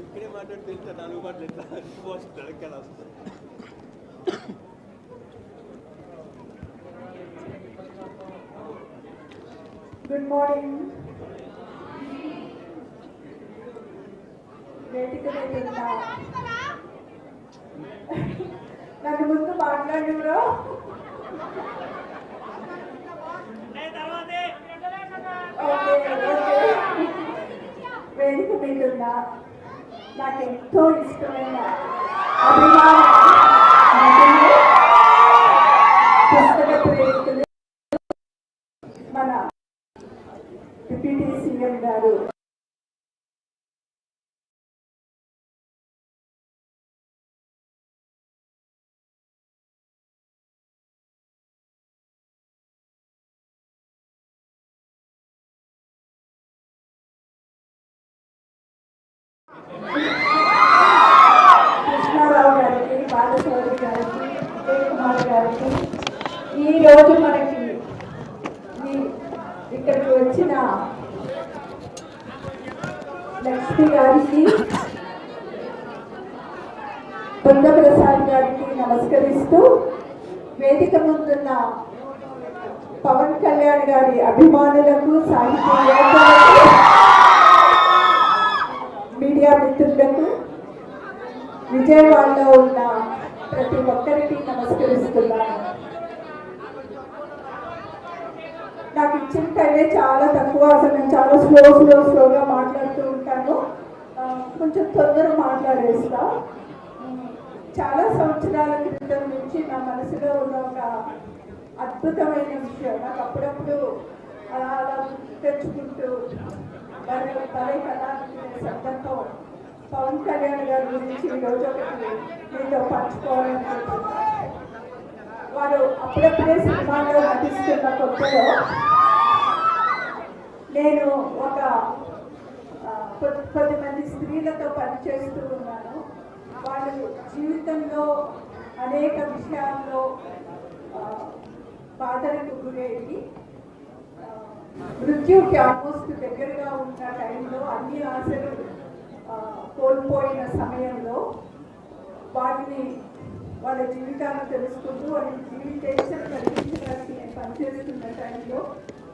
ఇక్కడే మాట్లాడి తెలుసా నాలుగు మాటలు ఎట్లా? వస్తుంది ఎక్కడ వస్తుంది గుడ్ మార్నింగ్ వేదిక నన్ను ముందు మాట్లాడి వేదిక మీద ఉన్న నాకు ఎంతో ఇష్టమైన అభిమాన పుస్తక ప్రేమికులు మన డిప్యూటీ సీఎం గారు కృష్ణారావు గారికి బాలచౌరి గారికి విజయ్ కుమార్ గారికి ఈరోజు మనకి ఇక్కడికి వచ్చిన లక్ష్మి గారికి బృందప్రసాద్ గారికి నమస్కరిస్తూ వేదిక ముందున్న పవన్ కళ్యాణ్ గారి అభిమానులకు సాహిత్య మీడియా మిత్రులకు విజయవాడలో ఉన్న ప్రతి ఒక్కరికి నమస్కరిస్తున్నాను. నాకు ఇచ్చిన టైమే చాలా తక్కువ. అసలు నేను చాలా స్లో స్లో స్లోగా మాట్లాడుతూ ఉంటాను. కొంచెం తొందరగా మాట్లాడేస్తా. చాలా సంవత్సరాల క్రితం నుంచి నా మనసులో ఉన్న ఒక అద్భుతమైన విషయం. నాకు అప్పుడప్పుడు అలా అలా తెచ్చుకుంటూ దాని భలే కదా అనుకునే సందర్భం. పవన్ కళ్యాణ్ గారి గురించి ఈరోజు ఒకటి మీతో పంచుకోవాలనుకుంటున్నాను అప్పుడప్పుడే సినిమాలో నటిస్తున్న కొత్తలో నేను ఒక కొద్ది మంది స్త్రీలతో పనిచేస్తూ ఉన్నాను. వాళ్ళు జీవితంలో అనేక విషయాల్లో బాధలకు గురయ్యి మృత్యుకి ఆల్మోస్ట్ దగ్గరగా ఉన్న టైంలో అన్ని ఆశలు కోల్పోయిన సమయంలో వాటిని వాళ్ళ జీవితాలను తెలుసుకుంటూ వాళ్ళ జీవితేషన్ కలిగించడానికి నేను పనిచేస్తున్న టైంలో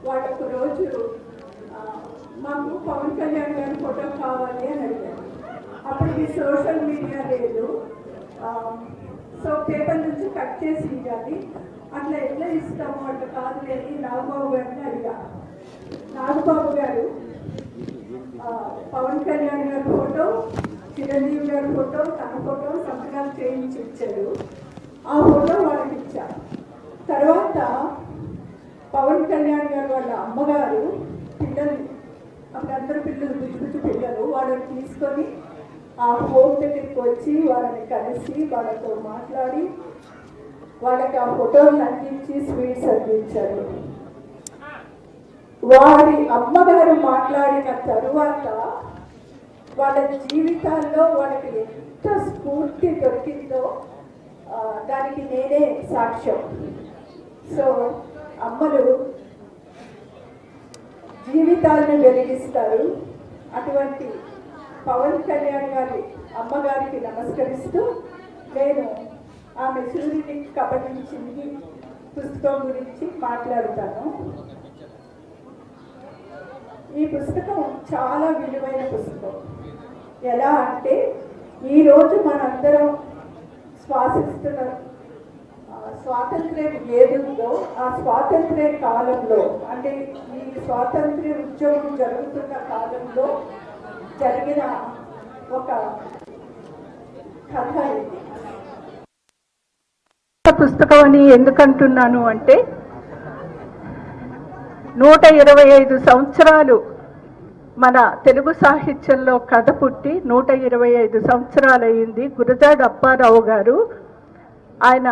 వాళ్ళు ఒక రోజు మాకు పవన్ కళ్యాణ్ గారి ఫోటో కావాలి అని అడిగారు అప్పటికి సోషల్ మీడియా లేదు. సో పేపర్ నుంచి కట్ చేసి ఇవ్వాలి. అట్లా ఎట్లా ఇస్తాము? అట్లా కాదు అని నాగబాబు గారిని అడిగా. నాగబాబు గారు పవన్ కళ్యాణ్ గారి ఫోటో చిరంజీవి గారి ఫోటో తన ఫోటో సంతకాలు చేయించి ఇచ్చారు. ఆ ఫోటో వాళ్ళకి ఇచ్చారు. తర్వాత పవన్ కళ్యాణ్ గారు వాళ్ళ అమ్మగారు పిల్లల్ని అప్పుడు పిల్లలు బుజ్జి బుజ్జి పిల్లలు వాళ్ళని తీసుకొని ఆ హోమ్ దగ్గరికి వచ్చి వాళ్ళని కలిసి వాళ్ళతో మాట్లాడి వాళ్ళకి ఆ ఫోటోలు అందించి స్వీట్స్ అందించారు. వారి అమ్మగారు మాట్లాడిన తరువాత వాళ్ళ జీవితాల్లో వాళ్ళకి ఎంత స్ఫూర్తి దొరికిందో దానికి నేనే సాక్ష్యం. సో అమ్మలు జీవితాలను వెలిగిస్తారు. అటువంటి పవన్ కళ్యాణ్ గారి అమ్మగారికి నమస్కరిస్తూ నేను ఆమె సూర్యుని కబలించింది పుస్తకం గురించి మాట్లాడుతాను. ఈ పుస్తకం చాలా విలువైన పుస్తకం. ఎలా అంటే ఈరోజు మనందరం శ్వాసిస్తున్న ఆ, స్వాతంత్ర్యం ఏదుందో ఆ స్వాతంత్ర్య కాలంలో అంటే ఈ స్వాతంత్ర్య ఉద్యమం జరుగుతున్న కాలంలో జరిగిన ఒక కథ ఇది. పుస్తకం అని ఎందుకంటున్నాను అంటే నూట ఇరవై ఐదు సంవత్సరాలు మన తెలుగు సాహిత్యంలో కథ పుట్టి నూట ఇరవై ఐదు సంవత్సరాలు అయింది గురజాడ అప్పారావు గారు. ఆయన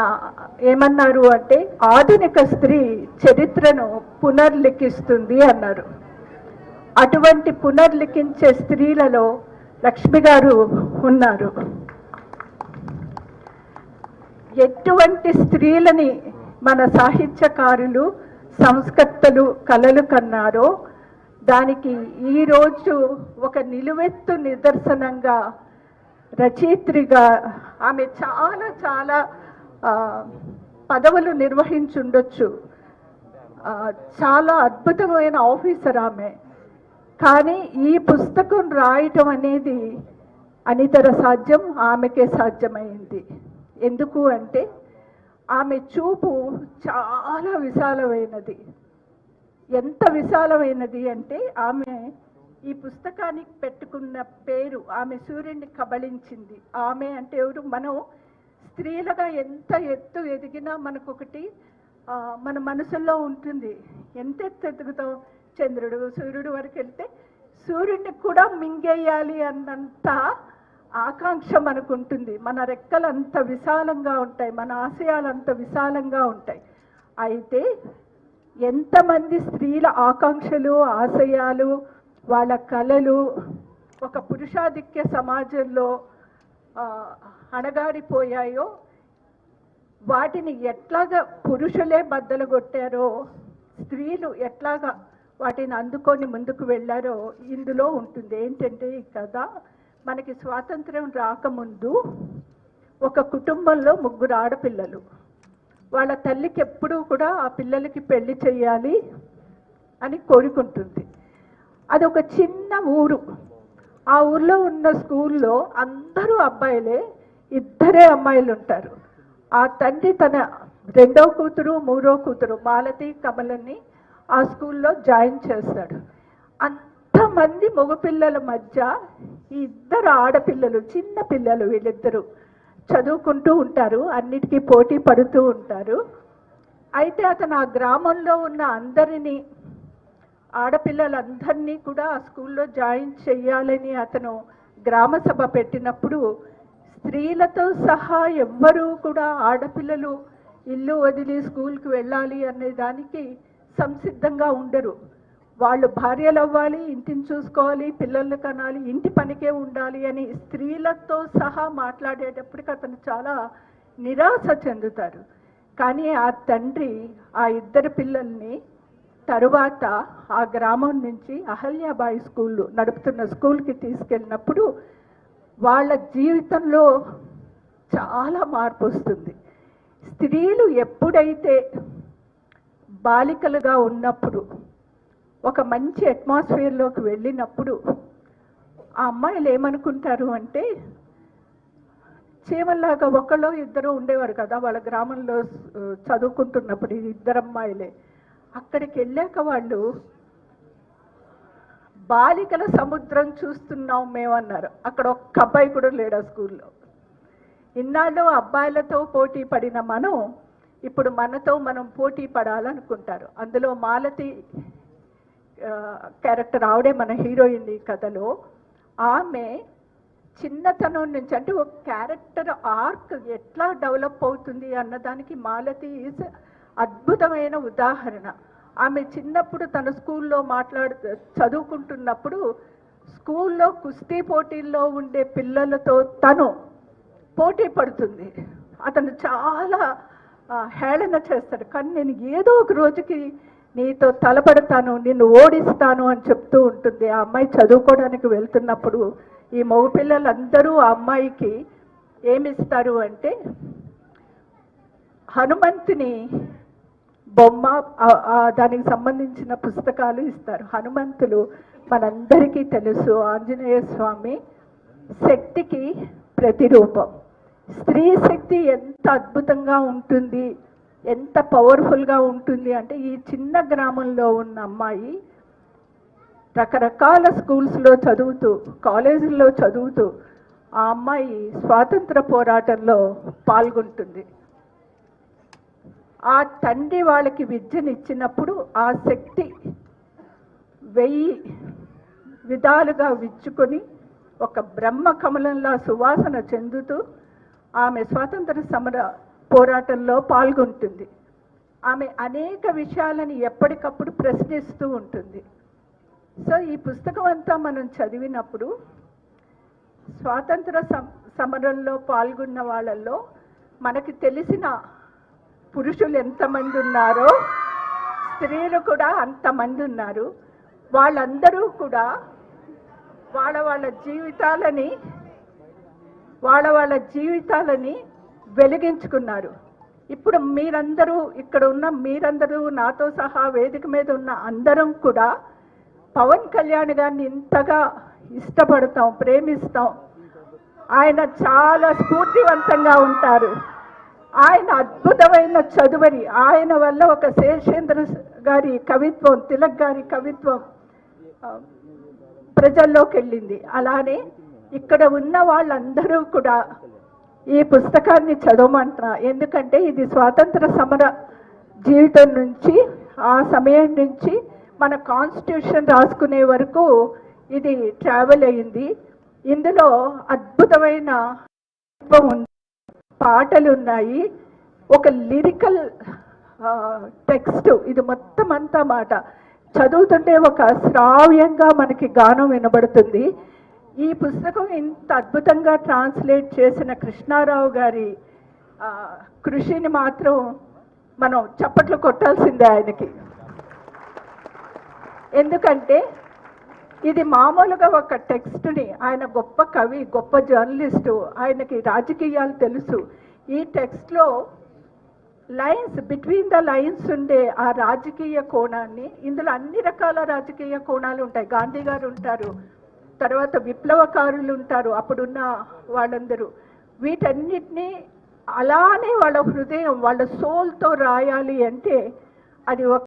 ఏమన్నారు అంటే ఆధునిక స్త్రీ చరిత్రను పునర్లిఖిస్తుంది అన్నారు. అటువంటి పునర్లిఖించే స్త్రీలలో లక్ష్మి గారు ఉన్నారు. ఎటువంటి స్త్రీలని మన సాహిత్యకారులు సంస్కర్తలు కలలు కన్నారో దానికి ఈరోజు ఒక నిలువెత్తు నిదర్శనంగా రచయిత్రిగా ఆమె చాలా చాలా పదవులు నిర్వహించుండొచ్చు. చాలా అద్భుతమైన ఆఫీసర్ ఆమె. కానీ ఈ పుస్తకం రాయటం అనేది అనితర సాధ్యం ఆమెకే సాధ్యమైంది. ఎందుకు అంటే ఆమె చూపు చాలా విశాలమైనది. ఎంత విశాలమైనది అంటే ఆమె ఈ పుస్తకానికి పెట్టుకున్న పేరు ఆమె సూర్యుడిని కబళించింది. ఆమె అంటే ఎవరు? మనం స్త్రీలుగా ఎంత ఎత్తు ఎదిగినా మనకొకటి మన మనసులో ఉంటుంది. ఎంత ఎత్తు ఎదుగుతాం? చంద్రుడు సూర్యుడు వరకు వెళ్తే సూర్యుడిని కూడా మింగేయాలి అన్నంత ఆకాంక్ష మనకు ఉంటుంది మన రెక్కలు అంత విశాలంగా ఉంటాయి మన ఆశయాలు అంత విశాలంగా ఉంటాయి. అయితే ఎంతమంది స్త్రీల ఆకాంక్షలు ఆశయాలు వాళ్ళ కళలు ఒక పురుషాధిక్య సమాజంలో అణగారిపోయాయో వాటిని ఎట్లాగా పురుషులే బద్దలు కొట్టారో స్త్రీలు ఎట్లాగా వాటిని అందుకొని ముందుకు వెళ్ళారో ఇందులో ఉంటుంది. ఏంటంటే ఈ కథ మనకి స్వాతంత్రం రాకముందు ఒక కుటుంబంలో ముగ్గురు ఆడపిల్లలు. వాళ్ళ తల్లికి ఎప్పుడూ కూడా ఆ పిల్లలకి పెళ్ళి చేయాలి అని కోరుకుంటుంది. అది ఒక చిన్న ఊరు. ఆ ఊర్లో ఉన్న స్కూల్లో అందరూ అబ్బాయిలే ఇద్దరే అమ్మాయిలు ఉంటారు ఆ తండ్రి తన రెండో కూతురు మూడో కూతురు మాలతి కమలని ఆ స్కూల్లో జాయిన్ చేస్తాడు. అంతమంది మగపిల్లల మధ్య ఈ ఇద్దరు ఆడపిల్లలు చిన్న పిల్లలు వీళ్ళిద్దరూ చదువుకుంటూ ఉంటారు అన్నిటికీ పోటీ పడుతూ ఉంటారు. అయితే అతను ఆ గ్రామంలో ఉన్న అందరినీ ఆడపిల్లలందరినీ కూడా ఆ స్కూల్లో జాయిన్ చేయాలని అతను గ్రామ సభ పెట్టినప్పుడు స్త్రీలతో సహా ఎవ్వరూ కూడా ఆడపిల్లలు ఇల్లు వదిలి స్కూల్కి వెళ్ళాలి అనే దానికి సంసిద్ధంగా ఉండరు. వాళ్ళు భార్యలు అవ్వాలి ఇంటిని చూసుకోవాలి పిల్లల్ని కనాలి ఇంటి పనికే ఉండాలి అని స్త్రీలతో సహా మాట్లాడేటప్పటికి అతను చాలా నిరాశ చెందుతారు. కానీ ఆ తండ్రి ఆ ఇద్దరు పిల్లల్ని తరువాత ఆ గ్రామం నుంచి అహల్యాబాయి స్కూల్ నడుపుతున్న స్కూల్కి తీసుకెళ్ళినప్పుడు వాళ్ళ జీవితంలో చాలా మార్పు వస్తుంది. స్త్రీలు ఎప్పుడైతే బాలికలుగా ఉన్నప్పుడు ఒక మంచి అట్మాస్ఫియర్లోకి వెళ్ళినప్పుడు ఆ అమ్మాయిలు ఏమనుకుంటారు అంటే చీమల్లాగా ఒకళ్ళు ఇద్దరు ఉండేవారు కదా వాళ్ళ గ్రామంలో చదువుకుంటున్నప్పుడు ఇద్దరు అమ్మాయిలే. అక్కడికి వెళ్ళాక వాళ్ళు బాలికల సముద్రం చూస్తున్నాం మేమన్నారు అక్కడ ఒక్క అబ్బాయి కూడా లేడు ఆ స్కూల్లో. ఇన్నాళ్ళు అబ్బాయిలతో పోటీ పడిన మనం ఇప్పుడు మనతో మనం పోటీ పడాలనుకుంటారు. అందులో మాలతి క్యారెక్టర్ ఆవిడే మన హీరోయిన్ ఈ కథలో. ఆమె చిన్నతనం నుంచి అంటే ఒక క్యారెక్టర్ ఆర్క్ ఎట్లా డెవలప్ అవుతుంది అన్నదానికి మాలతి ఈజ్ అద్భుతమైన ఉదాహరణ. ఆమె చిన్నప్పుడు తన స్కూల్లో మాట్లాడు చదువుకుంటున్నప్పుడు స్కూల్లో కుస్తీ పోటీల్లో ఉండే పిల్లలతో తను పోటీ పడుతుంది. అతను చాలా హేళన చేస్తాడు. కానీ నేను ఏదో ఒక రోజుకి నీతో తలపడతాను నిన్ను ఓడిస్తాను అని చెప్తూ ఉంటుంది. ఆ అమ్మాయి చదువుకోవడానికి వెళ్తున్నప్పుడు ఈ మగపిల్లలందరూ ఆ అమ్మాయికి ఏమిస్తారు అంటే హనుమంతుని బొమ్మ దానికి సంబంధించిన పుస్తకాలు ఇస్తారు. హనుమంతులు మనందరికీ తెలుసు ఆంజనేయ స్వామి శక్తికి ప్రతిరూపం. స్త్రీ శక్తి ఎంత అద్భుతంగా ఉంటుంది ఎంత పవర్ఫుల్గా ఉంటుంది అంటే ఈ చిన్న గ్రామంలో ఉన్న అమ్మాయి రకరకాల స్కూల్స్లో చదువుతూ కాలేజీల్లో చదువుతూ ఆ అమ్మాయి స్వాతంత్ర పోరాటంలో పాల్గొంటుంది. ఆ తండ్రి వాళ్ళకి విద్యనిచ్చినప్పుడు ఆ శక్తి వెయ్యి విధాలుగా విచ్చుకొని ఒక బ్రహ్మ కమలంలా సువాసన చెందుతూ ఆమె స్వాతంత్ర సమర పోరాటంలో పాల్గొంటుంది. ఆమె అనేక విషయాలని ఎప్పటికప్పుడు ప్రశ్నిస్తూ ఉంటుంది. సో ఈ పుస్తకం అంతా మనం చదివినప్పుడు స్వాతంత్ర సం- సమరంలో పాల్గొన్న వాళ్ళల్లో మనకి తెలిసిన పురుషులు ఎంతమంది ఉన్నారో స్త్రీలు కూడా అంతమంది ఉన్నారు. వాళ్ళందరూ కూడా వాళ్ళ వాళ్ళ జీవితాలని వాళ్ళ వాళ్ళ జీవితాలని వెలిగించుకున్నారు. ఇప్పుడు మీరందరూ ఇక్కడ ఉన్న మీరందరూ నాతో సహా వేదిక మీద ఉన్న అందరం కూడా పవన్ కళ్యాణ్ గారిని ఇంతగా ఇష్టపడతాం ప్రేమిస్తాం. ఆయన చాలా స్ఫూర్తివంతంగా ఉంటారు. ఆయన అద్భుతమైన చదువరి ఆయన వల్ల ఒక శేషేంద్ర గారి కవిత్వం తిలక్ గారి కవిత్వం ప్రజల్లోకి వెళ్ళింది అలానే ఇక్కడ ఉన్న వాళ్ళందరూ కూడా ఈ పుస్తకాన్ని చదవమంటున్నా. ఎందుకంటే ఇది స్వాతంత్ర సమర జీవితం నుంచి ఆ సమయం నుంచి మన కాన్స్టిట్యూషన్ రాసుకునే వరకు ఇది ట్రావెల్ అయింది. ఇందులో అద్భుతమైన ఉంది. పాటలు ఉన్నాయి ఒక లిరికల్ టెక్స్ట్ ఇది మొత్తం అంతా మాట. చదువుతుంటే ఒక శ్రావ్యంగా మనకి గానం వినబడుతుంది. ఈ పుస్తకం ఇంత అద్భుతంగా ట్రాన్స్లేట్ చేసిన కృష్ణారావు గారి కృషిని మాత్రం మనం చప్పట్లు కొట్టాల్సిందే ఆయనకి. ఎందుకంటే ఇది మామూలుగా ఒక టెక్స్ట్ని ఆయన గొప్ప కవి గొప్ప జర్నలిస్టు ఆయనకి రాజకీయాలు తెలుసు. ఈ టెక్స్ట్లో లైన్స్ బిట్వీన్ ద లైన్స్ ఉండే ఆ రాజకీయ కోణాన్ని ఇందులో అన్ని రకాల రాజకీయ కోణాలు ఉంటాయి. గాంధీ గారు ఉంటారు తర్వాత విప్లవకారులు ఉంటారు అప్పుడున్న వాళ్ళందరూ. వీటన్నిటినీ అలానే వాళ్ళ హృదయం వాళ్ళ సోల్తో రాయాలి అంటే అది ఒక